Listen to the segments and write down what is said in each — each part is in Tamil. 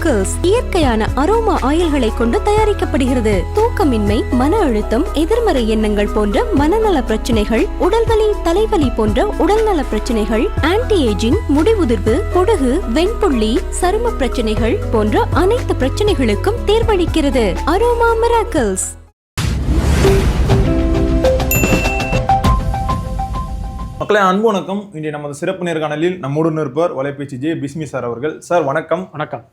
மிராக்கிள்ஸ் இயற்கையான அரோமா ஆயில்களை கொண்டு தயாரிக்கப்படுகிறது. தூக்கமின்மை மன அழுத்தம் எதிர்மறை எண்ணங்கள் போன்ற மனநல பிரச்சனைகள் உடல்வலி தலைவலி போன்ற உடல்நல பிரச்சனைகள் ஆன்டி ஏஜிங் முடிவுதிர்வு பொடுகு வெண்புள்ளி சரும பிரச்சனைகள் போன்ற அனைத்து பிரச்சனைகளுக்கும் தீர்வளிக்கிறது. அரோமா மிராக்கிள்ஸ் மக்களே அன்பு வணக்கம். இன்றைய நமது சிறப்பு நேர்காணலில் நம்முடன் இருப்பவர் வலைபேச்சு ஜே பிஸ்மி சார் அவர்கள். சார் வணக்கம். வணக்கம்.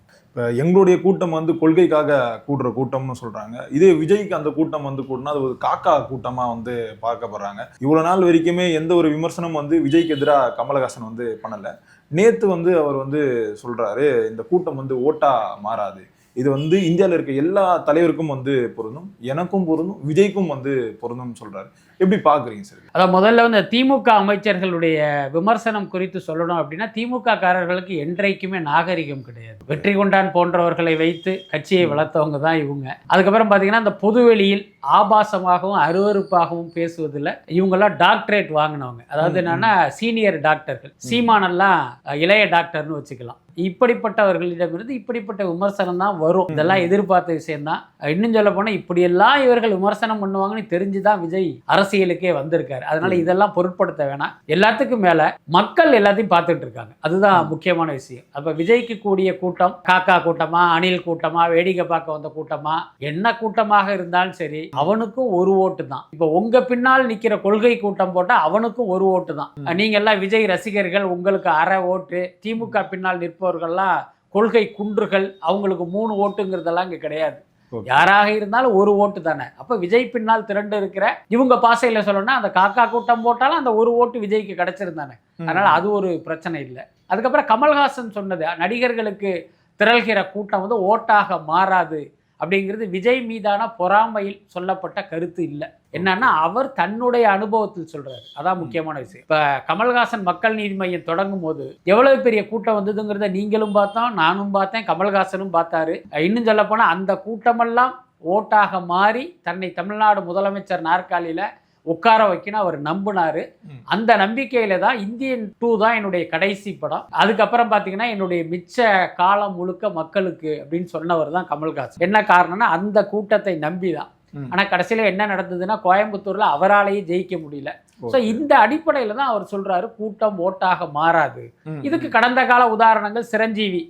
எங்களுடைய கூட்டம் வந்து கொள்கைக்காக கூடுற கூட்டம்னு சொல்றாங்க. இதே விஜய்க்கு அந்த கூட்டம் வந்து கூட்டினா அது ஒரு காக்கா கூட்டமாக வந்து பார்க்கப்படுறாங்க இவ்வளோ நாள் வரைக்குமே எந்த ஒரு விமர்சனம் வந்து விஜய்க்கு எதிராக கமலஹாசன் வந்து பண்ணலை. நேற்று வந்து அவர் வந்து சொல்றாரு இந்த கூட்டம் வந்து ஓட்டா மாறாது. இது வந்து இந்தியாவில் இருக்க எல்லா தலைவருக்கும் வந்து பொருந்தும் எனக்கும் பொருந்தும் விஜய்க்கும் வந்து பொருந்தும்னு சொல்றாரு. எப்படி பாக்குறீங்க சார்? அதான் முதல்ல வந்து திமுக அமைச்சர்களுடைய விமர்சனம் குறித்து சொல்லணும் அப்படின்னா திமுக காரர்களுக்கு என்றைக்குமே நாகரிகம் கிடையாது. வெற்றி கொண்டான் போன்றவர்களை வைத்து கட்சியை வளர்த்தவங்க தான் இவங்க. அதுக்கப்புறம் பார்த்தீங்கன்னா அந்த பொதுவெளியில் ஆபாசமாகவும் அருவருப்பாகவும் பேசுவதில் இவங்கெல்லாம் டாக்டரேட் வாங்கினவங்க. அதாவது என்னன்னா சீனியர் டாக்டர்கள். சீமானெல்லாம் இளைய டாக்டர்னு வச்சுக்கலாம். இப்படிப்பட்டவர்களிடமிருந்து இப்படிப்பட்ட விமர்சனம் தான் வரும். இதெல்லாம் எதிர்பார்த்த விஷயம்தான். இன்னும் சொல்ல போனால் இப்படியெல்லாம் இவர்கள் விமர்சனம் பண்ணுவாங்கன்னு தெரிஞ்சு தான் விஜய் அரசியலுக்கே வந்திருக்காரு அதனால. இதெல்லாம் பொருட்படுத்த வேணாம் எல்லாத்துக்கும் மேல மக்கள் எல்லாத்தையும் பார்த்துட்டு இருக்காங்க அதுதான். முக்கியமான விஷயம் அப்ப விஜய்க்கு கூடிய கூட்டம் காக்கா கூட்டமா அணில் கூட்டமா வேடிக்கை பார்க்க வந்த கூட்டமா என்ன கூட்டமாக இருந்தாலும் சரி அவனுக்கும் ஒரு ஓட்டு தான் இப்ப உங்க பின்னால் நிக்கிற கொள்கை கூட்டம் போட்டா அவனுக்கும் ஒரு ஓட்டு தான். நீங்க எல்லாம் விஜய் ரசிகர்கள் உங்களுக்கு அரை ஓட்டு திமுக பின்னால் நிற்பவர்கள்லாம் கொள்கை குன்றுகள் அவங்களுக்கு மூணு ஓட்டுங்கிறதெல்லாம் இங்க கிடையாது. யாராக இருந்தாலும் ஒரு ஓட்டு தானே. அப்ப விஜய் பின்னால் திரண்டு இருக்கிற இவங்க பாசையில சொல்லணும்னா அந்த காக்கா கூட்டம் போட்டாலும் அந்த ஒரு ஓட்டு விஜய்க்கு கிடைச்சிருந்தானே. அதனால அது ஒரு பிரச்சனை இல்லை. அதுக்கப்புறம் கமல்ஹாசன் சொன்னது நடிகர்களுக்கு திரள்கிற கூட்டம் வந்து ஓட்டாக மாறாது. அப்படிங்கிறது விஜய் மீதான பொறாமையில் சொல்லப்பட்ட கருத்து இல்லை. என்னன்னா அவர் தன்னுடைய அனுபவத்தில் சொல்றாரு. அதான் முக்கியமான விஷயம். இப்ப கமல்ஹாசன் மக்கள் நீதி மையம் தொடங்கும் போது எவ்வளவு பெரிய கூட்டம் வந்ததுங்கிறத நீங்களும் பார்த்தோம் நானும் பார்த்தேன் கமல்ஹாசனும் பார்த்தாரு. இன்னும் சொல்ல போனா அந்த கூட்டமெல்லாம் ஓட்டாக மாறி தன்னை தமிழ்நாடு முதலமைச்சர் நாற்காலியில உட்கார வைக்கணும் அவர் நம்பினாரு. அந்த நம்பிக்கையில தான் இந்தியன் டூ தான் என்னுடைய கடைசி படம் அதுக்கப்புறம் பார்த்தீங்கன்னா என்னுடைய மிச்ச காலம் முழுக்க மக்களுக்கு அப்படின்னு சொன்னவர் தான் கமல்ஹாசன் என்ன காரணம்னா அந்த கூட்டத்தை நம்பி தான் ம். ஆனா கடைசியில என்ன நடந்ததுன்னா கோயம்புத்தூர்ல அவராலேயே ஜெயிக்க முடியல ஸோ. இந்த அடிப்படையில தான் அவர் சொல்றாரு கூட்டம் ஓட்டாக மாறாது. இதுக்கு கடந்த கால உதாரணங்கள் சிரஞ்சீவி.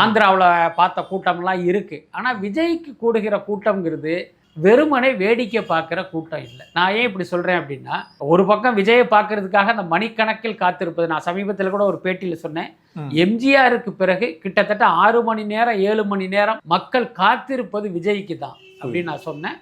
ஆந்திராவில் பார்த்த கூட்டம்லாம் இருக்கு ஆனால் விஜய்க்கு கூடுகிற கூட்டம்ங்கிறது வெறுமனே வேடிக்கை பார்க்குற கூட்டம் இல்லை. நான் ஏன் இப்படி சொல்கிறேன் அப்படின்னா ஒரு பக்கம் விஜயை பார்க்கறதுக்காக அந்த மணிக்கணக்கில் காத்திருப்பது நான் சமீபத்தில் கூட ஒரு பேட்டியில் சொன்னேன். எம்ஜிஆருக்கு பிறகு கிட்டத்தட்ட ஆறு மணி நேரம் ஏழு மணி நேரம் மக்கள் காத்திருப்பது விஜய்க்கு தான் அப்படின்னு நான் சொன்னேன்.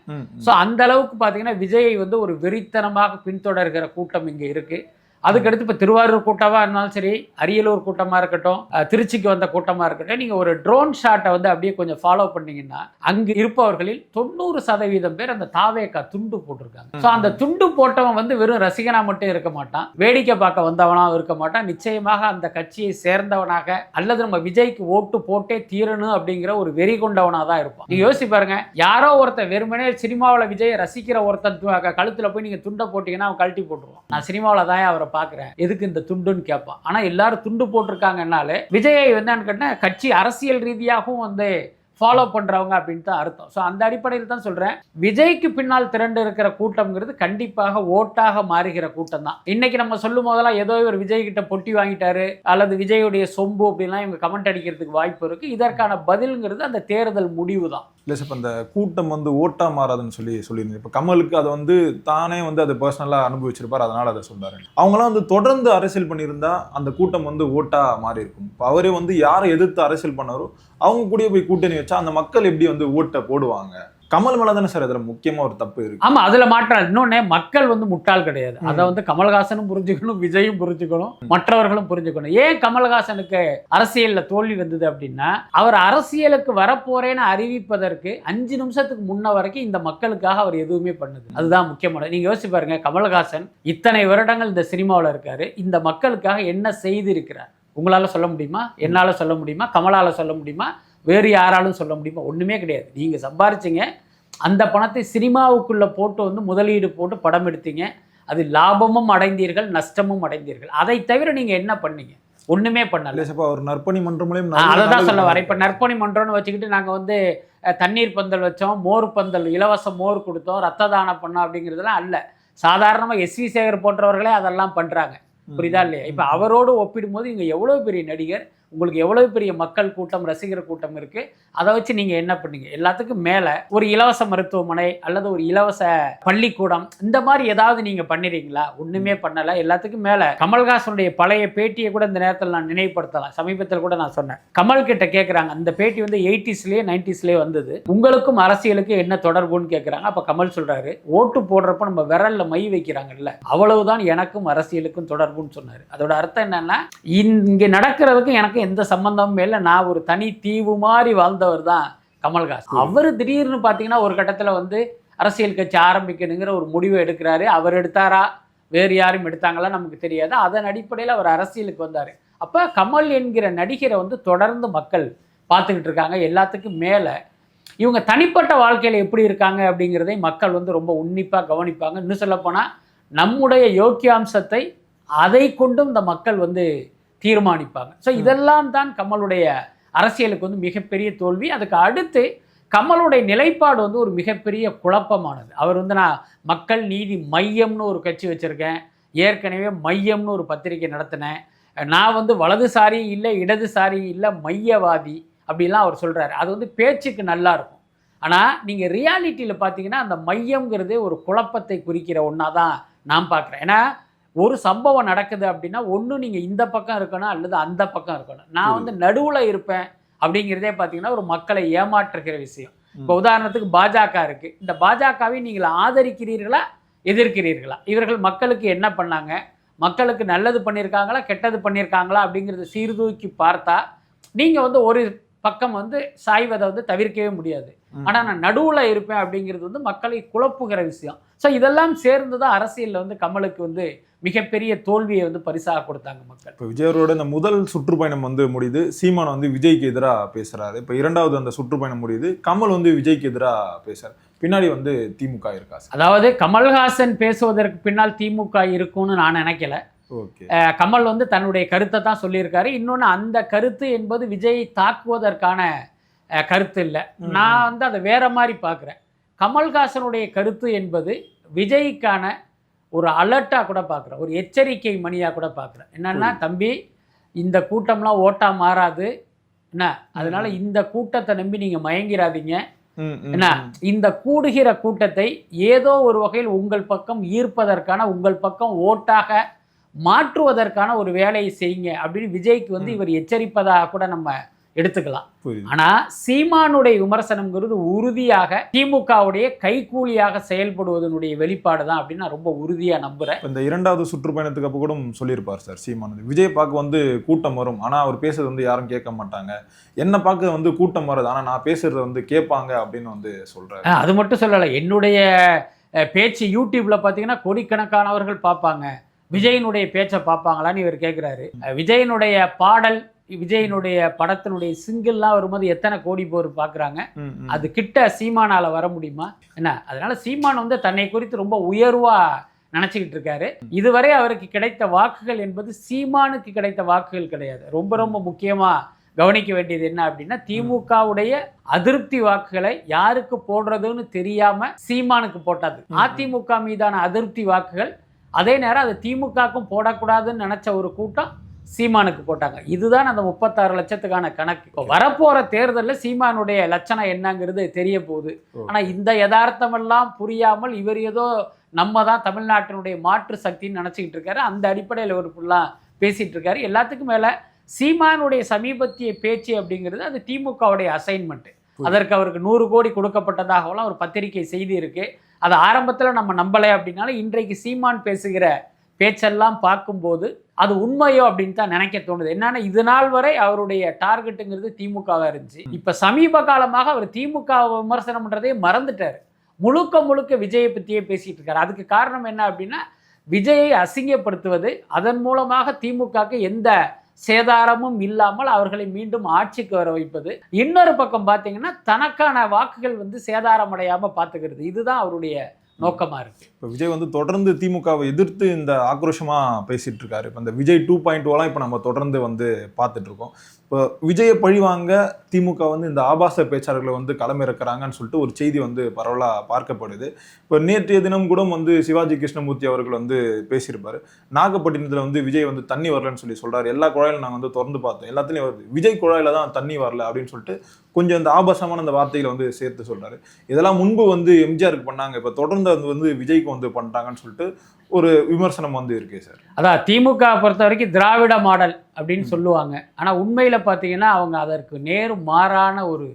ஸோ அந்த அளவுக்கு பார்த்தீங்கன்னா விஜயை வந்து ஒரு வெறித்தனமாக பின்தொடர்கிற கூட்டம் இங்கே இருக்கு. அதுக்கடுத்து இப்போ திருவாரூர் கூட்டமாக இருந்தாலும் சரி அரியலூர் கூட்டமாக இருக்கட்டும் திருச்சிக்கு வந்த கூட்டமாக இருக்கட்டும் நீங்கள் ஒரு ட்ரோன் ஷாட்டை வந்து அப்படியே கொஞ்சம் ஃபாலோ பண்ணீங்கன்னா அங்கு இருப்பவர்களில் தொண்ணூறு சதவீதம் பேர் அந்த தாவேக்கா துண்டு போட்டிருக்காங்க. ஸோ அந்த துண்டு போட்டவன் வந்து வெறும் ரசிகனா மட்டும் இருக்க மாட்டான். வேடிக்கை பார்க்க வந்தவனாக இருக்க மாட்டான். நிச்சயமாக அந்த கட்சியை சேர்ந்தவனாக அல்லது நம்ம விஜய்க்கு ஓட்டு போட்டே தீரணும் அப்படிங்கிற ஒரு வெறி கொண்டவனாக தான் இருப்பான். நீங்கள் யோசிச்சு பாருங்க யாரோ ஒருத்தன் வெறுமனே சினிமாவில் விஜயை ரசிக்கிற ஒருத்தன் கழுத்தில் கழுத்துல போய் நீங்கள் துண்டை போட்டிங்கன்னா அவன் கழட்டி போட்டுருவான். நான் சினிமாவில் தான் அவரை பார்க்குறேன் எதுக்கு இந்த துண்டுன்னு கேட்பான். ஆனா எல்லாரும் துண்டு போட்டிருக்காங்கன்னாலே விஜயை என்னன்னு கேட்டா கட்சி அரசியல் ரீதியாகவும் வந்து ஃபாலோ பண்றவங்க அப்படின்னு தான் அர்த்தம். ஸோ அந்த அடிப்படையில் தான் சொல்றேன். விஜய்க்கு பின்னால் திரண்டு இருக்கிற கூட்டம்ங்கிறது கண்டிப்பாக ஓட்டாக மாறுகிற கூட்டம் தான். இன்னைக்கு நம்ம சொல்லும் போதெல்லாம் ஏதோ இவர் விஜய் கிட்ட பொட்டி வாங்கிட்டாரு அல்லது விஜயுடைய சொம்பு அப்படின்லாம் இவங்க கமெண்ட் அடிக்கிறதுக்கு வாய்ப்பு இருக்கு. இதற்கான பதில்ங்கிறது அந்த தேர்தல் முடிவு தான். இல்லை சார் இப்போ இந்த கூட்டம் வந்து ஓட்டா மாறாதுன்னு சொல்லி சொல்லியிருந்தேன். இப்போ கமலுக்கு அதை வந்து தானே வந்து அதை பர்சனலாக அனுபவிச்சிருப்பார் அதனால் அதை சொல்றாரு. அவங்களாம் வந்து தொடர்ந்து அரசியல் பண்ணியிருந்தா அந்த கூட்டம் வந்து ஓட்டா மாறி இருக்கும். இப்போ அவரே வந்து யாரை எதிர்த்து அரசியல் பண்ணாரோ அவங்க கூடயே போய் கூட்டணி வச்சா அந்த மக்கள் எப்படி வந்து ஓட்டை போடுவாங்க? கமல் மேல தானே சார் இதுல முக்கியமா ஒரு தப்பு இருக்கு. ஆமா அதுல மாற்றம் இன்னொன்னு மக்கள் வந்து முட்டாள் கிடையாது. அதை வந்து கமல்ஹாசனும் புரிஞ்சுக்கணும் விஜயும் புரிஞ்சுக்கணும் மற்றவர்களும் புரிஞ்சுக்கணும். ஏன் கமல்ஹாசனுக்கு அரசியல்ல தோல்வி வந்தது அப்படின்னா அவர் அரசியலுக்கு வரப்போறேன்னு அறிவிப்பதற்கு அஞ்சு நிமிஷத்துக்கு முன்ன வரைக்கும் இந்த மக்களுக்காக அவர் எதுவுமே பண்ணுது அதுதான் முக்கியமானது நீங்க யோசிச்சு பாருங்க கமல்ஹாசன் இத்தனை வருடங்கள் இந்த சினிமாவில் இருக்காரு. இந்த மக்களுக்காக என்ன செய்திருக்கிறார்? உங்களால சொல்ல முடியுமா? என்னால சொல்ல முடியுமா? கமலால சொல்ல முடியுமா? வேறு யாராலும் சொல்ல முடியுமா? ஒண்ணுமே கிடையாது. நீங்க சம்பாரிச்சீங்க. அந்த பணத்தை சினிமாவுக்குள்ள போட்டு வந்து முதலீடு போட்டு படம் எடுத்தீங்க. அது லாபமும் அடைந்தீர்கள் நஷ்டமும் அடைந்தீர்கள். அதை தவிர நீங்க என்ன பண்ணீங்க? ஒண்ணுமே பண்ணல. அவர் நற்பணி மன்றம் மூலியம் அதை தான் சொல்ல வரேன். இப்போ நற்பணி மன்றம்னு வச்சுக்கிட்டு நாங்கள் வந்து தண்ணீர் பந்தல் வச்சோம் மோர் பந்தல் இலவச மோர் கொடுத்தோம் ரத்த தானம் பண்ணோம் அப்படிங்கிறதுலாம் அல்ல. சாதாரணமாக எஸ்வி சேகர் போன்றவர்களே அதெல்லாம் பண்ணுறாங்க புரியுதா இல்லையா? இப்போ அவரோடு ஒப்பிடும்போது இங்கே எவ்வளோ பெரிய நடிகர் உங்களுக்கு எவ்வளவு பெரிய மக்கள் கூட்டம் ரசிகர் கூட்டம் இருக்கு? அதை வச்சு நீங்க என்ன பண்ணீங்க? எல்லாத்துக்கும் மேல ஒரு இலவச மருத்துவமனை அல்லது ஒரு இலவச பள்ளிக்கூடம் இந்த மாதிரி ஏதாவது நீங்க பண்ணிருக்கீங்களா ஒண்ணுமே பண்ணல. எல்லாத்துக்கும் மேல கமல்ஹாசனுடைய பழைய பேட்டியை கூட இந்த நேரத்தில் நான் நினைவுபடுத்தலாம். சமீபத்தில் கூட நான் சொன்னேன். கமல் கிட்ட கேட்குறாங்க அந்த பேட்டி வந்து எயிட்டிஸ்லேயே நைன்டிஸ்லேயே வந்தது. உங்களுக்கும் அரசியலுக்கும் என்ன தொடர்புன்னு கேட்குறாங்க அப்போ கமல் சொல்றாரு ஓட்டு போடுறப்ப நம்ம விரல்ல மை வைக்கிறாங்கல்ல. அவ்வளவுதான் எனக்கும் அரசியலுக்கும் தொடர்புன்னு சொன்னார். அதோட அர்த்தம் என்னன்னா இங்கே நடக்கிறதுக்கும் எனக்கும் எந்த சம்பந்தமும் இல்லை. நான் ஒரு தனி தீவு மாதிரி வாழ்ந்தவர் தான் கமல்ஹாசன். அவர் திடீர்னு பார்த்தீங்கன்னா ஒரு கட்டத்தில் வந்து அரசியல் கட்சி ஆரம்பிக்கணுங்கிற ஒரு முடிவை எடுக்கிறாரு. அவர் எடுத்தாரா? வேறு யாரும் எடுத்தாங்களா நமக்கு தெரியாது. அதன் அடிப்படையில் அவர் அரசியலுக்கு வந்தார். அப்போ கமல் என்கிற நடிகரை வந்து தொடர்ந்து மக்கள் பார்த்துக்கிட்டு இருக்காங்க. எல்லாத்துக்கும் மேலே இவங்க தனிப்பட்ட வாழ்க்கையில் எப்படி இருக்காங்க அப்படிங்கிறதை மக்கள் வந்து ரொம்ப உன்னிப்பாக கவனிப்பாங்க. இன்னும் சொல்லப்போனால் நம்முடைய யோக்கியாம்சத்தை அதை கொண்டும் இந்த மக்கள் வந்து தீர்மானிப்பாங்க. ஸோ இதெல்லாம் தான் கமலுடைய அரசியலுக்கு வந்து மிகப்பெரிய தோல்வி. அதுக்கு அடுத்து கமலுடைய நிலைப்பாடு வந்து ஒரு மிகப்பெரிய குழப்பமானது. அவர் வந்து நான் மக்கள் நீதி மையம்னு ஒரு கட்சி வச்சுருக்கேன். ஏற்கனவே மையம்னு ஒரு பத்திரிக்கை நடத்தினேன். நான் வந்து வலதுசாரி இல்லை இடதுசாரி இல்லை மையவாதி அப்படிலாம் அவர் சொல்கிறாரு அது வந்து பேச்சுக்கு நல்லா இருக்கும். ஆனால் நீங்கள் ரியாலிட்டியில் பார்த்தீங்கன்னா அந்த மையம்ங்கிறதே ஒரு குழப்பத்தை குறிக்கிற ஒன்றா தான் நான் பார்க்குறேன். ஏன்னா ஒரு சம்பவம் நடக்குது அப்படின்னா ஒன்று நீங்கள் இந்த பக்கம் இருக்கணும் அல்லது அந்த பக்கம் இருக்கணும். நான் வந்து நடுவில் இருப்பேன் அப்படிங்கிறதே பார்த்தீங்கன்னா ஒரு மக்களை ஏமாற்றுகிற விஷயம். இப்போ உதாரணத்துக்கு பாஜக இருக்குது இந்த பாஜகவை நீங்கள் ஆதரிக்கிறீர்களா? எதிர்க்கிறீர்களா? இவர்கள் மக்களுக்கு என்ன பண்ணாங்க? மக்களுக்கு நல்லது பண்ணியிருக்காங்களா? கெட்டது பண்ணியிருக்காங்களா? அப்படிங்கிறத சீர்தூக்கி பார்த்தா நீங்கள் வந்து ஒரு பக்கம் வந்து சாய்வதை வந்து தவிர்க்கவே முடியாது. ஆனால் நான் நடுவில் இருப்பேன் அப்படிங்கிறது வந்து மக்களை குழப்புகிற விஷயம். ஸோ இதெல்லாம் சேர்ந்து தான் அரசியலில் வந்து கமலுக்கு வந்து மிகப்பெரிய தோல்வியை வந்து பரிசாக கொடுத்தாங்க மக்கள். இப்போ விஜய் அவரோட இந்த முதல் சுற்றுப்பயணம் வந்து முடியுது. சீமான் வந்து விஜய்க்கு எதிராக பேசுறாரு. இப்போ இரண்டாவது அந்த சுற்றுப்பயணம் முடியுது. கமல் வந்து விஜய்க்கு எதிராக பேசுறாரு. பின்னாடி வந்து திமுக இருக்கா சார்? அதாவது கமல்ஹாசன் பேசுவதற்கு பின்னால் திமுக இருக்கும்னு நான் நினைக்கல. ஓகே. கமல் வந்து தன்னுடைய கருத்தை தான் சொல்லியிருக்காரு. இன்னொன்று அந்த கருத்து என்பது விஜயை தாக்குவதற்கான கருத்து இல்லை. நான் வந்து அதை வேற மாதிரி பார்க்குறேன். கமல்ஹாசனுடைய கருத்து என்பது விஜய்க்கான ஒரு அலர்ட்டாக கூட பார்க்குறேன் ஒரு எச்சரிக்கை மணியாக கூட பார்க்குறேன் என்னன்னா தம்பி இந்த கூட்டம்லாம் ஓட்டா மாறாது. என்ன? அதனால இந்த கூட்டத்தை நம்பி நீங்கள் மயங்கிராதீங்க. என்ன? இந்த கூடுகிற கூட்டத்தை ஏதோ ஒரு வகையில் உங்கள் பக்கம் ஈர்ப்பதற்கான உங்கள் பக்கம் ஓட்டாக மாற்றுவதற்கான ஒரு வேலையை செய்யுங்க அப்படின்னு விஜய்க்கு வந்து. இவர் எச்சரிப்பதாக கூட நம்ம எடுத்துக்கலாம். ஆனா சீமானுடைய விமர்சனம்ங்கிறது உறுதியாக திமுகவுடைய கைக்கூலியாக செயல்படுவதனுடைய வெளிப்பாடு தான் அப்படின்னு நான் ரொம்ப உறுதியா நம்புறேன். இந்த இரண்டாவது சுற்றுப்பயணத்துக்கு அப்போ கூட சொல்லியிருப்பார் சார் சீமான் விஜய் பார்க்க வந்து கூட்டம் வரும். ஆனா அவர் பேசுறது வந்து யாரும் கேட்க மாட்டாங்க. என்ன பார்க்க வந்து கூட்டம் வருது. ஆனா நான் பேசுறத வந்து கேட்பாங்க அப்படின்னு வந்து சொல்றாரு. அஹ் அது மட்டும் சொல்லலை. என்னுடைய பேச்சு யூடியூப்ல பார்த்தீங்கன்னா கோடிக்கணக்கானவர்கள் பார்ப்பாங்க விஜயனுடைய பேச்சை பார்ப்பாங்களான்னு இவர் கேட்குறாரு விஜயனுடைய பாடல் விஜயனுடைய படத்தினுடைய சிங்கிள்லாம் வரும்போது எத்தனை கோடி பேர் பார்க்குறாங்க. அது கிட்ட சீமானால வர முடியுமா? என்ன? அதனால சீமான் வந்து தன்னை குறித்து ரொம்ப உயர்வா நினச்சிக்கிட்டு இருக்காரு. இதுவரை அவருக்கு கிடைத்த வாக்குகள் என்பது சீமானுக்கு கிடைத்த வாக்குகள் கிடையாது. ரொம்ப ரொம்ப முக்கியமா கவனிக்க வேண்டியது என்ன அப்படின்னா திமுகவுடைய அதிருப்தி வாக்குகளை யாருக்கு போடுறதுன்னு தெரியாம சீமானுக்கு போட்டது. அதிமுக மீதான அதிருப்தி வாக்குகள் அதே நேரம் அது திமுகவுக்கும் போடக்கூடாதுன்னு நினைச்ச ஒரு கூட்டம் சீமானுக்கு போட்டாங்க. இதுதான் அந்த முப்பத்தாறு லட்சத்துக்கான கணக்கு. இப்போ வரப்போற தேர்தலில் சீமானுடைய லட்சணம் என்னங்கிறது தெரிய போகுது ஓ. ஆனா இந்த யதார்த்தமெல்லாம் புரியாமல் இவர் ஏதோ நம்ம தான் தமிழ்நாட்டினுடைய மாற்று சக்தின்னு நினச்சிக்கிட்டு இருக்காரு. அந்த அடிப்படையில் இவர் ஃபுல்லாக பேசிட்டு இருக்காரு. எல்லாத்துக்கும் மேலே சீமானுடைய சமீபத்திய பேச்சு அப்படிங்கிறது அது திமுகவுடைய அசைன்மெண்ட் அதற்கு அவருக்கு நூறு கோடி கொடுக்கப்பட்டதாகவும் ஒரு பத்திரிகை செய்தி இருக்கு. அது ஆரம்பத்தில் நம்ம நம்பலை அப்படின்னாலும் இன்றைக்கு சீமான் பேசுகிற பேச்செல்லாம் பார்க்கும்போது அது உண்மையோ அப்படின்னு தான் நினைக்க தோணுது. என்னன்னா இது நாள் வரை அவருடைய டார்கெட்டுங்கிறது திமுகவா இருந்துச்சு. இப்ப சமீப காலமாக அவர் திமுக விமர்சனம் பண்றதே மறந்துட்டார். முழுக்க முழுக்க விஜயை பற்றியே பேசிட்டு இருக்காரு. அதுக்கு காரணம் என்ன அப்படின்னா விஜயை அசிங்கப்படுத்துவது அதன் மூலமாக திமுகக்கு எந்த சேதாரமும் இல்லாமல் அவர்களை மீண்டும் ஆட்சிக்கு வர வைப்பது. இன்னொரு பக்கம் பார்த்தீங்கன்னா தனக்கான வாக்குகள் வந்து சேதாரம் அடையாம பார்த்துக்கிறது இதுதான் அவருடைய நோக்கமாக இருக்குது இப்போ விஜய் வந்து தொடர்ந்து திமுகவை எதிர்த்து இந்த ஆக்ரோஷமா பேசிட்டு இருக்காரு. இப்போ இந்த விஜய் டூ பாயிண்ட் ஓலாம் இப்போ நம்ம தொடர்ந்து வந்து பார்த்துட்டு இருக்கோம். இப்போ விஜயை பழிவாங்க திமுக வந்து இந்த ஆபாச பேச்சாளர்களை வந்து களமிறக்கிறாங்கன்னு சொல்லிட்டு ஒரு செய்தி வந்து பரவலாக பார்க்கப்படுது. இப்போ நேற்றைய தினம் கூட வந்து சிவாஜி கிருஷ்ணமூர்த்தி அவர்கள் வந்து பேசியிருப்பார். நாகப்பட்டினத்தில் வந்து விஜய் வந்து தண்ணி வரலன்னு சொல்லி சொல்கிறார் எல்லா குழாயிலும் நாங்கள் வந்து திறந்து பார்த்தோம். எல்லாத்துலேயும் வருது விஜய் குழாயில் தான் தண்ணி வரல அப்படின்னு சொல்லிட்டு கொஞ்சம் இந்த ஆபாசமான அந்த வார்த்தைகளை வந்து சேர்த்து சொல்கிறாரு இதெல்லாம் முன்பு வந்து எம்ஜிஆருக்கு பண்ணாங்க. இப்போ தொடர்ந்து அது வந்து விஜய்க்கு வந்து பண்ணுறாங்கன்னு சொல்லிட்டு ஒரு விமர்சனம் வந்து இருக்கு சார் அதான் திமுக பொறுத்த வரைக்கும் திராவிட மாடல் அப்படின்னு சொல்லுவாங்க. ஆனால் உண்மையில் பார்த்தீங்கன்னா அவங்க அதற்கு நேர் மாறான ஒரு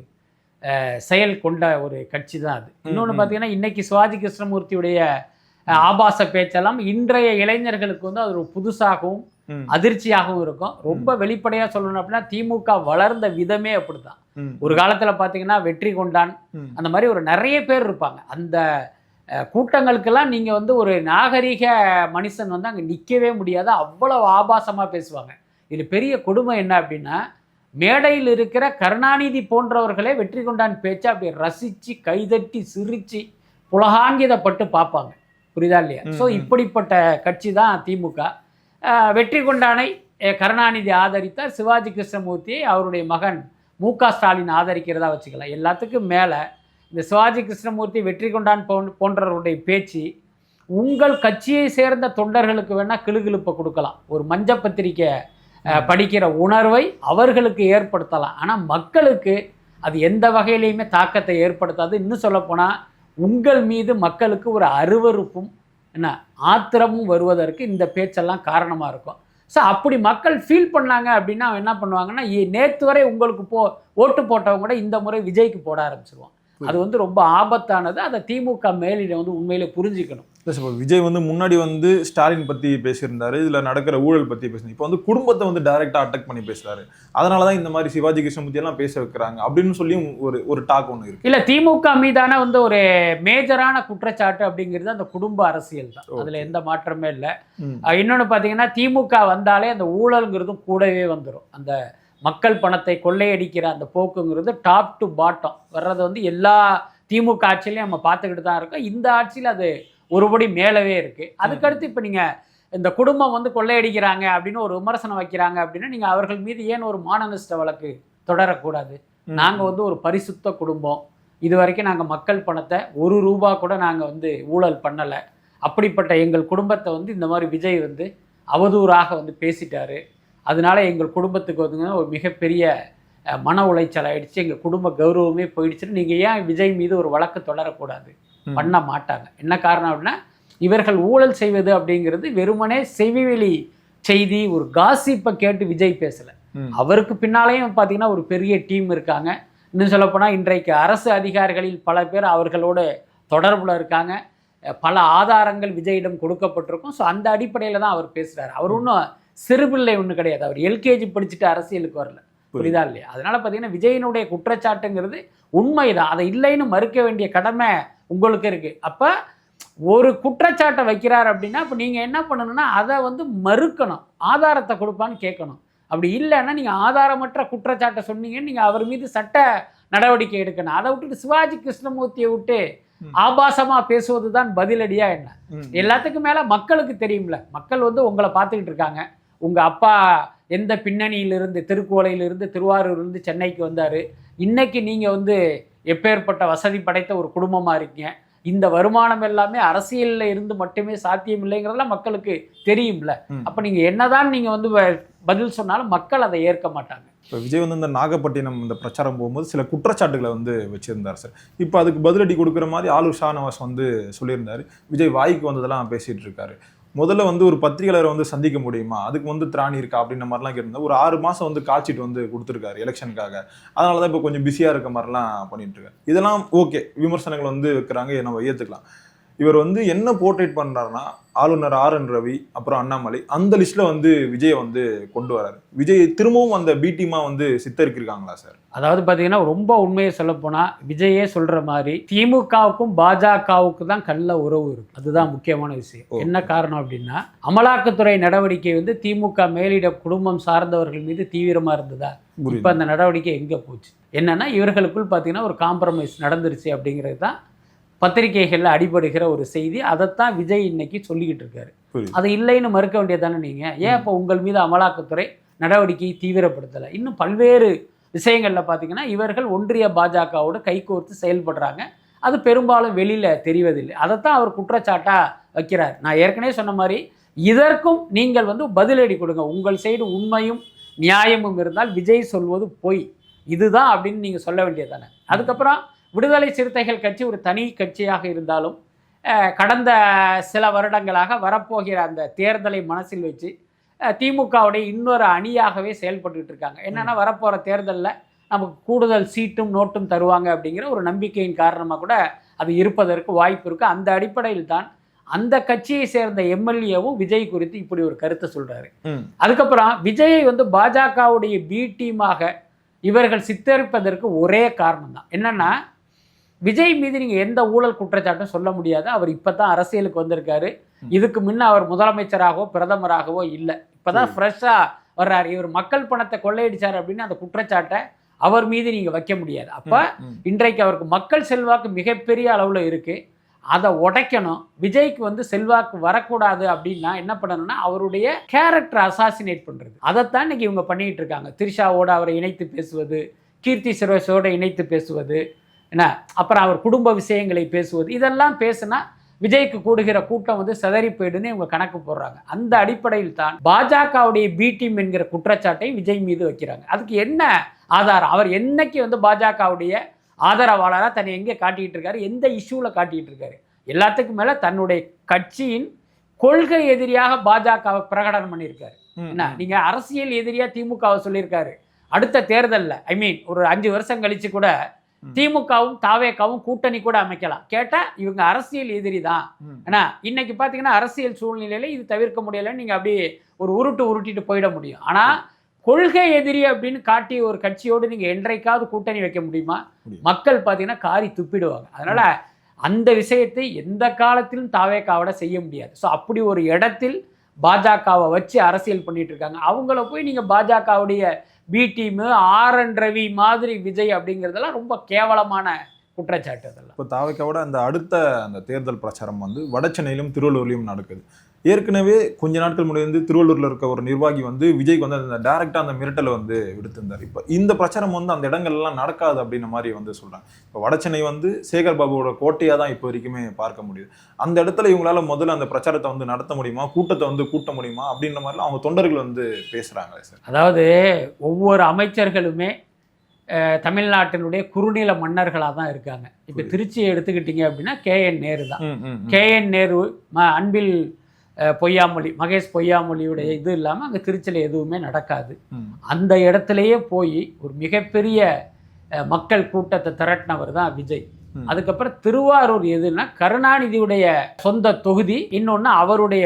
செயல் கொண்ட ஒரு கட்சி தான் அது. இன்னொன்று. பார்த்தீங்கன்னா இன்னைக்கு சிவாஜி கிருஷ்ணமூர்த்தியுடைய ஆபாச பேச்செல்லாம் இன்றைய இளைஞர்களுக்கு வந்து அது ஒரு புதுசாகவும் அதிர்ச்சியாகவும் இருக்கும். ரொம்ப வெளிப்படையாக சொல்லணும் அப்படின்னா திமுக வளர்ந்த விதமே அப்படிதான் ஒரு காலத்தில் பார்த்தீங்கன்னா வெற்றி கொண்டான். அந்த மாதிரி ஒரு நிறைய பேர் இருப்பாங்க. அந்த கூட்டங்களுக்கெல்லாம் நீங்கள் வந்து ஒரு நாகரிக மனுஷன் வந்து அங்கே நிற்கவே முடியாது. அவ்வளவு ஆபாசமாக பேசுவாங்க. இதில் பெரிய கொடுமை என்ன அப்படின்னா மேடையில் இருக்கிற கருணாநிதி போன்றவர்களே வெற்றி கொண்டான் பேச்சை அப்படி ரசித்து கைதட்டி சிரித்து புலகாங்கிதப்பட்டு பார்ப்பாங்க. புரியுதா இல்லையா? ஸோ. இப்படிப்பட்ட கட்சி தான் திமுக. வெற்றி கொண்டானை கருணாநிதி ஆதரித்தார். சிவாஜி கிருஷ்ணமூர்த்தியை அவருடைய மகன் மு க ஸ்டாலின் ஆதரிக்கிறதா வச்சுக்கலாம். எல்லாத்துக்கும் மேலே இந்த சிவாஜி கிருஷ்ணமூர்த்தி வெற்றி கொண்டான் போன் போன்றவருடைய பேச்சு உங்கள் கட்சியை சேர்ந்த தொண்டர்களுக்கு வேணால் கிளுகிழுப்பை கொடுக்கலாம். ஒரு மஞ்ச பத்திரிக்கை படிக்கிற உணர்வை அவர்களுக்கு ஏற்படுத்தலாம். ஆனால் மக்களுக்கு அது எந்த வகையிலையுமே தாக்கத்தை ஏற்படுத்தாது. இன்னும் சொல்லப்போனால் உங்கள் மீது மக்களுக்கு ஒரு அருவருப்பும் என்ன ஆத்திரமும் வருவதற்கு இந்த பேச்செல்லாம் காரணமாக இருக்கும். ஸோ அப்படி மக்கள் ஃபீல் பண்ணாங்க அப்படின்னா என்ன பண்ணுவாங்கன்னா நேத்து வரை உங்களுக்கு போ ஓட்டு போட்டவங்க கூட இந்த முறை விஜய்க்கு போட ஆரம்பிச்சிருவான் அது வந்து ரொம்ப ஆபத்தானது. அதை திமுக மேலிடம் வந்து உண்மையிலே புரிஞ்சுக்கணும். இப்ப விஜய் வந்து முன்னாடி வந்து ஸ்டாலின் பத்தி பேசியிருந்தாரு இதுல நடக்கிற ஊழல் பத்தி பேசினாரு. இப்போ வந்து குடும்பத்தை வந்து டைரக்டா அட்டாக் பண்ணி பேசுறாரு. அதனாலதான் இந்த மாதிரி சிவாஜி கிருஷ்ணமூர்த்தி எல்லாம் பேச வைக்கிறாங்க அப்படின்னு சொல்லியும் ஒரு ஒரு டாக் ஒன்று இருக்கு. இல்ல திமுக மீதான வந்து ஒரு மேஜரான குற்றச்சாட்டு அப்படிங்கிறது அந்த குடும்ப அரசியல் தான். அதுல எந்த மாற்றமே இல்லை. ம், இன்னொன்று பார்த்தீங்கன்னா திமுக வந்தாலே அந்த ஊழல்ங்கிறதும் கூடவே வந்துடும் அந்த மக்கள் பணத்தை கொள்ளையடிக்கிற அந்த போக்குங்கிறது டாப் டு பாட்டம் வர்றது வந்து எல்லா திமுக ஆட்சியிலையும் நம்ம பார்த்துக்கிட்டு தான் இருக்கோம். இந்த ஆட்சியில் அது ஒருபடி மேலவே இருக்குது அதுக்கடுத்து இப்போ நீங்கள் இந்த குடும்பம் வந்து கொள்ளையடிக்கிறாங்க அப்படின்னு ஒரு விமர்சனம் வைக்கிறாங்க அப்படின்னா நீங்கள் அவர்கள் மீது ஏன் ஒரு மானநஷ்ட வழக்கு தொடரக்கூடாது. நாங்கள் வந்து ஒரு பரிசுத்த குடும்பம். இது வரைக்கும் நாங்கள் மக்கள் பணத்தை ஒரு ரூபா கூட நாங்கள் வந்து ஊழல் பண்ணலை. அப்படிப்பட்ட எங்கள் குடும்பத்தை வந்து இந்த மாதிரி விஜய் வந்து அவதூறாக வந்து பேசிட்டாரு. அதனால எங்கள் குடும்பத்துக்கு வந்து ஒரு மிகப்பெரிய மன உளைச்சல் ஆயிடுச்சு. எங்கள் குடும்ப கௌரவமே போயிடுச்சுன்னு நீங்கள் ஏன் விஜய் மீது ஒரு வழக்கு தொடரக்கூடாது. பண்ண மாட்டாங்க. என்ன காரணம் அப்படின்னா இவர்கள் ஊழல் செய்வது அப்படிங்கிறது வெறுமனே செவிவெளி செய்தி ஒரு காசிப்பை கேட்டு விஜய் பேசலை. அவருக்கு பின்னாலேயும் பார்த்தீங்கன்னா ஒரு பெரிய டீம் இருக்காங்க. இன்னும் சொல்லப்போனால் இன்றைக்கு அரசு அதிகாரிகளில் பல பேர் அவர்களோட தொடர்பில் இருக்காங்க. பல ஆதாரங்கள் விஜயிடம் கொடுக்கப்பட்டிருக்கும். ஸோ அந்த அடிப்படையில் தான் அவர் பேசுகிறார் அவர் ஒன்றும் சிறுபிள்ளை ஒன்றும் கிடையாது. அவர் எல்கேஜி படிச்சுட்டு அரசியலுக்கு வரல. புரியுதா. இல்லையா? அதனால பார்த்தீங்கன்னா விஜயனுடைய குற்றச்சாட்டுங்கிறது உண்மைதான். அதை இல்லைன்னு மறுக்க வேண்டிய கடமை உங்களுக்கு இருக்கு. அப்போ ஒரு குற்றச்சாட்டை வைக்கிறார் அப்படின்னா இப்போ நீங்கள் என்ன பண்ணணும்னா அதை வந்து மறுக்கணும். ஆதாரத்தை கொடுப்பான்னு கேட்கணும். அப்படி இல்லைன்னா நீங்கள் ஆதாரமற்ற குற்றச்சாட்டை சொன்னீங்கன்னு நீங்கள் அவர் மீது சட்ட நடவடிக்கை எடுக்கணும். அதை விட்டுட்டு சிவாஜி கிருஷ்ணமூர்த்தியை விட்டு. ஆபாசமா பேசுவது தான் பதிலடியா என்ன. எல்லாத்துக்கும் மேல மக்களுக்கு தெரியும்ல. மக்கள் வந்து உங்களை பார்த்துக்கிட்டு இருக்காங்க. உங்க அப்பா எந்த பின்னணியிலிருந்து திருக்குவளையிலிருந்து திருவாரூர்லேருந்து சென்னைக்கு வந்தாரு. இன்னைக்கு நீங்க வந்து எப்பேற்பட்ட வசதி படைத்த ஒரு குடும்பமா இருக்கீங்க. இந்த வருமானம் எல்லாமே அரசியல்ல இருந்து மட்டுமே சாத்தியம் இல்லைங்கிறதெல்லாம் மக்களுக்கு தெரியும்ல. அப்ப நீங்க என்னதான் நீங்க வந்து பதில் சொன்னாலும் மக்கள் அதை ஏற்க மாட்டாங்க. இப்போ விஜய் வந்து இந்த நாகப்பட்டினம் இந்த பிரச்சாரம் போகும்போது சில குற்றச்சாட்டுகளை வந்து வச்சிருந்தார் சார். இப்போ அதுக்கு பதிலடி கொடுக்குற மாதிரி ஆளு ஷானவாஸ் வந்து சொல்லியிருந்தாரு. விஜய் வாய்க்கு வந்ததெல்லாம் பேசிட்டு இருக்காரு. முதல்ல வந்து ஒரு பத்திரிகையாளரை வந்து சந்திக்க முடியுமா? அதுக்கு வந்து திராணி இருக்கா? அப்படின்ற மாதிரிலாம் கேட்டிருந்தா ஒரு ஆறு மாதம் வந்து காய்ச்சிட்டு வந்து கொடுத்துருக்காரு எலெக்ஷனுக்காக. அதனால தான் இப்போ கொஞ்சம் பிஸியாக இருக்க மாதிரிலாம் பண்ணிட்டு இருக்காரு. இதெல்லாம் ஓகே. விமர்சனங்கள் வந்து வைக்கிறாங்க நம்ம ஏற்றுக்கலாம் இவர் வந்து என்ன போர்ட்ரேட் பண்றாருன்னா ஆளுநர் ஆர் என் ரவி அப்புறம் அண்ணாமலை அந்த லிஸ்ட்ல வந்து விஜய் வந்து கொண்டு வராரு. விஜய் திரும்பவும் அந்த பி டீமா வந்து சித்தரிக்கிருக்காங்களா சார் அதாவது பார்த்தீங்கன்னா ரொம்ப உண்மையை சொல்லப்போனால் விஜயே சொல்கிற மாதிரி திமுகவுக்கும் பாஜகவுக்கு தான் கள்ள உறவு இருக்கு. அதுதான் முக்கியமான விஷயம். என்ன காரணம் அப்படின்னா அமலாக்கத்துறை நடவடிக்கை வந்து திமுக மேலிட குடும்பம் சார்ந்தவர்கள் மீது தீவிரமாக இருந்ததா? இப்போ அந்த நடவடிக்கை எங்கே போச்சு? என்னன்னா இவர்களுக்குள் பார்த்தீங்கன்னா ஒரு காம்ப்ரமைஸ் நடந்துருச்சு அப்படிங்கிறது தான் பத்திரிகைகளில் அடிபடுகிற ஒரு செய்தி அதைத்தான் விஜய் இன்னைக்கு சொல்லிக்கிட்டு இருக்காரு. அது இல்லைன்னு மறுக்க வேண்டியதானே நீங்கள் ஏன் இப்போ உங்கள் மீது அமலாக்கத்துறை நடவடிக்கையை தீவிரப்படுத்தலை? இன்னும் பல்வேறு விஷயங்களில் பார்த்தீங்கன்னா இவர்கள் ஒன்றிய பாஜகவோடு கைகோர்த்து செயல்படுறாங்க. அது பெரும்பாலும் வெளியில் தெரிவதில்லை. அதைத்தான் அவர் குற்றச்சாட்டாக வைக்கிறார். நான் ஏற்கனவே சொன்ன மாதிரி இதற்கும் நீங்கள் வந்து பதிலடி கொடுங்க. உங்கள் சைடு உண்மையும் நியாயமும் இருந்தால் விஜய் சொல்வது பொய். இதுதான் அப்படின்னு நீங்கள் சொல்ல வேண்டியதானே அதுக்கப்புறம் விடுதலை சிறுத்தைகள் கட்சி ஒரு தனி கட்சியாக இருந்தாலும் கடந்த சில வருடங்களாக வரப்போகிற அந்த தேர்தலை மனசில் வச்சு திமுகவுடைய இன்னொரு அணியாகவே செயல்பட்டுக்கிட்டு இருக்காங்க. என்னன்னா வரப்போகிற தேர்தலில் நமக்கு கூடுதல் சீட்டும் நோட்டும் தருவாங்க அப்படிங்கிற ஒரு நம்பிக்கையின் காரணமாக கூட அது இருப்பதற்கு வாய்ப்பு இருக்குது அந்த அடிப்படையில் தான் அந்த கட்சியை சேர்ந்த எம்எல்ஏவும் விஜய் குறித்து இப்படி ஒரு கருத்தை சொல்றாரு. ம். அதுக்கப்புறம் விஜயை வந்து பாஜகவுடைய பி டீமாக இவர்கள் சித்தரிப்பதற்கு ஒரே காரணம் தான். என்னன்னா விஜய் மீது நீங்கள் எந்த ஊழல் குற்றச்சாட்டும் சொல்ல முடியாது. அவர் இப்போ தான் அரசியலுக்கு வந்திருக்காரு. இதுக்கு முன்ன அவர் முதலமைச்சராகவோ பிரதமராகவோ இல்லை. இப்போ தான் ஃப்ரெஷ்ஷாக வர்றாரு. இவர் மக்கள் பணத்தை கொள்ளையடிச்சார் அப்படின்னு அந்த குற்றச்சாட்டை அவர் மீது நீங்கள் வைக்க முடியாது. அப்போ. இன்றைக்கு அவருக்கு மக்கள் செல்வாக்கு மிகப்பெரிய அளவில் இருக்குது அதை உடைக்கணும். விஜய்க்கு வந்து செல்வாக்கு வரக்கூடாது அப்படின்னா என்ன பண்ணணும்னா அவருடைய கேரக்டர் அசாசினேட் பண்ணுறது அதைத்தான் இன்னைக்கு இவங்க பண்ணிட்டு இருக்காங்க. திரிஷாவோட அவரை இணைத்து பேசுவது கீர்த்தி சுரேஷோட இணைத்து பேசுவது என்ன? அப்புறம் அவர் குடும்ப விஷயங்களை பேசுவது. இதெல்லாம் பேசுனா விஜய்க்கு கூடுகிற கூட்டம் வந்து சிதறி போயிடுன்னு இவங்க கணக்கு போடுறாங்க. அந்த அடிப்படையில் தான் பாஜகவுடைய பி டீம் என்கிற குற்றச்சாட்டை விஜய் மீது வைக்கிறாங்க. அதுக்கு என்ன ஆதாரம்? அவர் என்னைக்கு வந்து பாஜகவுடைய ஆதரவாளராக தன்னை எங்கே காட்டிக்கிட்டு இருக்காரு? எந்த இஷ்யூவில் காட்டிக்கிட்டு இருக்காரு? எல்லாத்துக்கும் மேலே தன்னுடைய கட்சியின் கொள்கை எதிரியாக பாஜகவை பிரகடனம் பண்ணியிருக்காரு. என்ன? நீங்க அரசியல் எதிரியா திமுகவை சொல்லியிருக்காரு. அடுத்த தேர்தலில் ஐ மீன் ஒரு அஞ்சு வருஷம் கழிச்சு கூட. திமுகவும் தாவேக்காவும் கூட்டணி கூட அமைக்கலாம். கேட்டா இவங்க அரசியல் எதிரி தான். ஏன்னா இன்னைக்கு பார்த்தீங்கன்னா அரசியல் சூழ்நிலையில இது தவிர்க்க முடியலைன்னு நீங்க அப்படியே ஒரு உருட்டு உருட்டிட்டு போயிட முடியும். ஆனா கொள்கை எதிரி அப்படின்னு காட்டி ஒரு கட்சியோடு நீங்க என்றைக்காவது கூட்டணி வைக்க முடியுமா? முடியும். மக்கள் பார்த்தீங்கன்னா காரி துப்பிடுவாங்க. அதனால அந்த விஷயத்தை எந்த காலத்திலும் தாவேக்காவோட செய்ய முடியாது. ஸோ அப்படி ஒரு இடத்தில் பாஜகவை வச்சு அரசியல் பண்ணிட்டு இருக்காங்க. அவங்கள போய் நீங்க பாஜகவுடைய B team R N Ravi மாதிரி விஜய் அப்படிங்கிறதெல்லாம் ரொம்ப கேவலமான குற்றச்சாட்டு அதெல்லாம். இப்போ தாவைக்காவோட அந்த அடுத்த அந்த தேர்தல் பிரச்சாரம் வந்து வடசென்னையிலும் திருவள்ளூர்லையும் நடக்குது. ஏற்கனவே கொஞ்ச நாட்கள் முன்னாடி வந்து திருவள்ளூர்ல இருக்க ஒரு நிர்வாகி வந்து விஜய்க்கு வந்து அந்த டைரக்டா அந்த மிரட்டலை வந்து விடுத்திருந்தார். இப்போ இந்த பிரச்சாரம் வந்து அந்த இடங்கள்லாம் நடக்காது அப்படின்ற மாதிரி வந்து சொல்றாங்க. இப்போ வடசென்னை வந்து சேகர் பாபுவோட கோட்டையா தான் இப்போ வரைக்குமே பார்க்க முடியுது. அந்த இடத்துல இவங்களால முதல்ல அந்த பிரச்சாரத்தை வந்து நடத்த முடியுமா? கூட்டத்தை வந்து கூட்ட முடியுமா? அப்படின்ற மாதிரிலாம் அவங்க தொண்டர்கள் வந்து பேசுறாங்களே சார். அதாவது ஒவ்வொரு அமைச்சர்களுமே தமிழ்நாட்டினுடைய குறுநில மன்னர்களாக தான் இருக்காங்க. இப்போ. திருச்சியை எடுத்துக்கிட்டீங்க அப்படின்னா கே என் நேரு தான். கே என் நேரு அன்பில் பொய்யாமொழி மகேஷ் பொய்யாமொழியுடைய இது இல்லாமல் அங்கே திருச்சியில் எதுவுமே நடக்காது. அந்த இடத்துலையே போய் ஒரு மிகப்பெரிய மக்கள் கூட்டத்தை திரட்டினவர் தான் விஜய். அதுக்கப்புறம் திருவாரூர் எதுன்னா கருணாநிதியுடைய சொந்த தொகுதி இன்னொன்று அவருடைய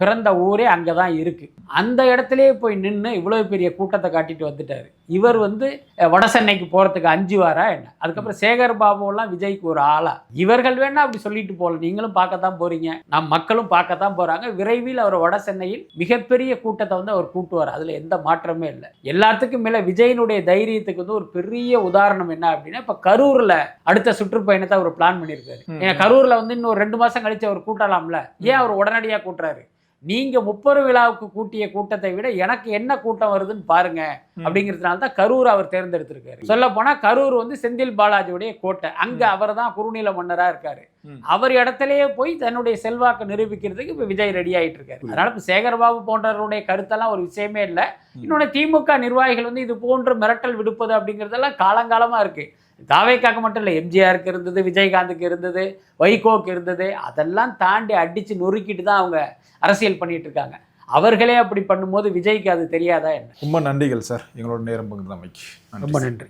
பிறந்த ஊரே அங்கே தான் இருக்கு. அந்த இடத்துலயே போய் நின்று இவ்வளோ பெரிய கூட்டத்தை காட்டிட்டு வந்துட்டாரு. இவர் வந்து வட சென்னைக்கு போகிறதுக்கு அஞ்சு வாரா என்ன? அதுக்கப்புறம் சேகர் பாபுவெல்லாம் விஜய்க்கு ஒரு ஆளா? இவர்கள் வேணா அப்படி சொல்லிட்டு போகல நீங்களும் பார்க்கத்தான் போறீங்க. நம் மக்களும் பார்க்கத்தான் போறாங்க. விரைவில் அவர் வட சென்னையில் மிகப்பெரிய கூட்டத்தை வந்து அவர் கூட்டுவார். அதுல எந்த மாற்றமே இல்லை. எல்லாத்துக்கும் மேல விஜயனுடைய தைரியத்துக்கு வந்து ஒரு பெரிய உதாரணம் என்ன அப்படின்னா இப்ப கரூர்ல அடுத்த சுற்றுப்பயணத்தை அவர் பிளான் பண்ணியிருக்காரு. ஏன்னா கரூர்ல வந்து இன்னும் ஒரு ரெண்டு மாசம் கழிச்சு அவர் கூட்டலாம்ல. ஏன் அவர் உடனடியாக கூட்டுறாரு? நீங்கள் முப்பெரும் விழாவுக்கு கூட்டிய கூட்டத்தை விட எனக்கு என்ன கூட்டம் வருதுன்னு பாருங்கள் அப்படிங்கிறதுனால தான் கரூர் அவர் தேர்ந்தெடுத்திருக்காரு. சொல்ல போனா கரூர் வந்து செந்தில் பாலாஜியுடைய கோட்டை. அங்க அவர் தான் குறுநில மன்னரா இருக்காரு. அவர் இடத்திலேயே போய் தன்னுடைய செல்வாக்கு நிரூபிக்கிறதுக்கு இப்ப விஜய் ரெடி ஆயிட்டு இருக்காரு. அதனால இப்ப சேகர்பாபு போன்றவருடைய கருத்தெல்லாம் ஒரு விஷயமே இல்லை. இன்னொன்று திமுக நிர்வாகிகள் வந்து இது போன்று மிரட்டல் விடுப்பது அப்படிங்கிறதெல்லாம் காலங்காலமா இருக்கு. தாவேக்காக மட்டும் இல்லை எம்ஜிஆருக்கு இருந்தது விஜயகாந்துக்கு இருந்தது வைகோக்கு இருந்தது. அதெல்லாம் தாண்டி அடிச்சு நொறுக்கிட்டு தான் அவங்க அரசியல் பண்ணிட்டு இருக்காங்க. அவர்களே அப்படி பண்ணும்போது விஜய்க்கு அது தெரியாதா என்ன? ரொம்ப நன்றிகள் சார். எங்களோட நேரம் பகிர்ந்தமைக்கு. ரொம்ப நன்றி.